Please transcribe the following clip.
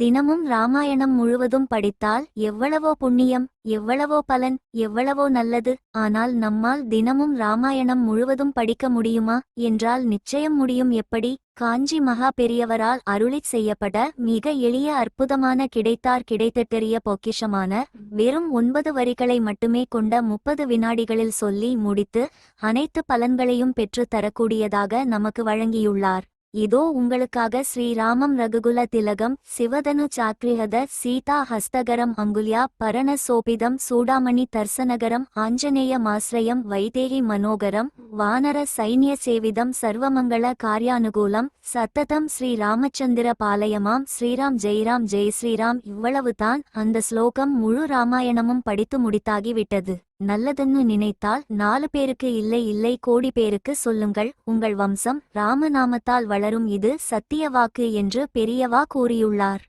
தினமும் ராமாயணம் முழுவதும் படித்தால் எவ்வளவோ புண்ணியம் எவ்வளவோ பலன் எவ்வளவோ நல்லது. ஆனால் நம்மால் தினமும் ராமாயணம் முழுவதும் படிக்க முடியுமா? என்றால் நிச்சயம் முடியும். எப்படி? காஞ்சி மகா பெரியவரால் அருளிச் செய்யப்பட மிக எளிய அற்புதமான கிடைத்தார் கிடைத்தெரிய பொக்கிஷமான வெறும் ஒன்பது வரிகளை மட்டுமே கொண்ட முப்பது வினாடிகளில் சொல்லி முடித்து அனைத்து பலன்களையும் பெற்றுத் தரக்கூடியதாக நமக்கு வழங்கியுள்ளார். இதோ உங்களுக்காக ஸ்ரீராமம் ரகுகுல திலகம் சிவதனு சாக்ரிஹத சீதா ஹஸ்தகரம் அங்குல்யா பரண சோபிதம் சூடாமணி தர்சனகரம் ஆஞ்சநேய மாஸ்ரயம் வைதேகி மனோகரம் வானர சைன்ய சேவிதம் சர்வமங்கள காரியானுகூலம் சத்ததம் ஸ்ரீ ராமச்சந்திர பாலயமாம் ஸ்ரீராம் ஜெய்ராம் ஜெய் ஸ்ரீராம் இவ்வளவுதான் அந்த ஸ்லோகம் முழு ராமாயணமும் படித்து முடித்தாகிவிட்டது. நல்லதுன்னு நினைத்தால் நாலு பேருக்கு இல்லை இல்லை கோடி பேருக்கு சொல்லுங்கள். உங்கள் வம்சம் ராமநாமத்தால் வளரும் இது சத்திய வாக்கு என்று பெரியவா கூறியுள்ளார்.